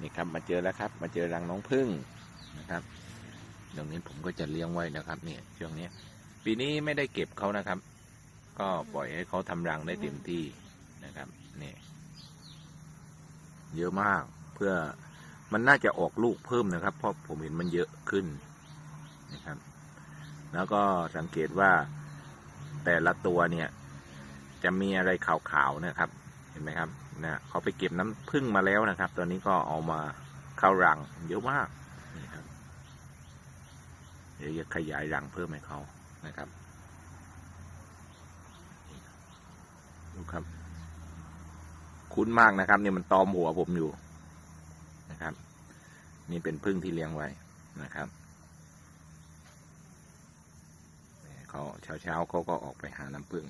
นี่ครับมาเจอแล้วครับ มาเจอรังน้องพึ่งนะครับตรงนี้ผมก็จะเลี้ยงไว้นะครับเนี่ยช่วงนี้ปีนี้ไม่ได้เก็บเขานะครับ ก็ปล่อยให้เขาทำรังได้เต็มที่นะครับนี่เยอะมากเพื่อมันน่าจะออกลูกเพิ่มนะครับ เพราะผมเห็นมันเยอะขึ้นนะครับ แล้วก็สังเกตว่าแต่ละตัวเนี่ย จะมีอะไรขาวๆนะครับ ห็นไหมครับนะเขาไปเก็บน้ำผึ้งมาแล้วนะครับ ตอนนี้ก็เอามาเข้ารัง เยอะมากนี่ครับเดี๋ยวจะขยายรังเพิ่มให้เขานะครับดูครับ คุ้นมากนะครับเนี่ยมันตอมหัวผมอยู่นะครับ นี่เป็นพึ่งที่เลี้ยงไว้นะครับเนี่ยเขาเช้าๆเขาก็ออกไปหาน้ำพึ่ง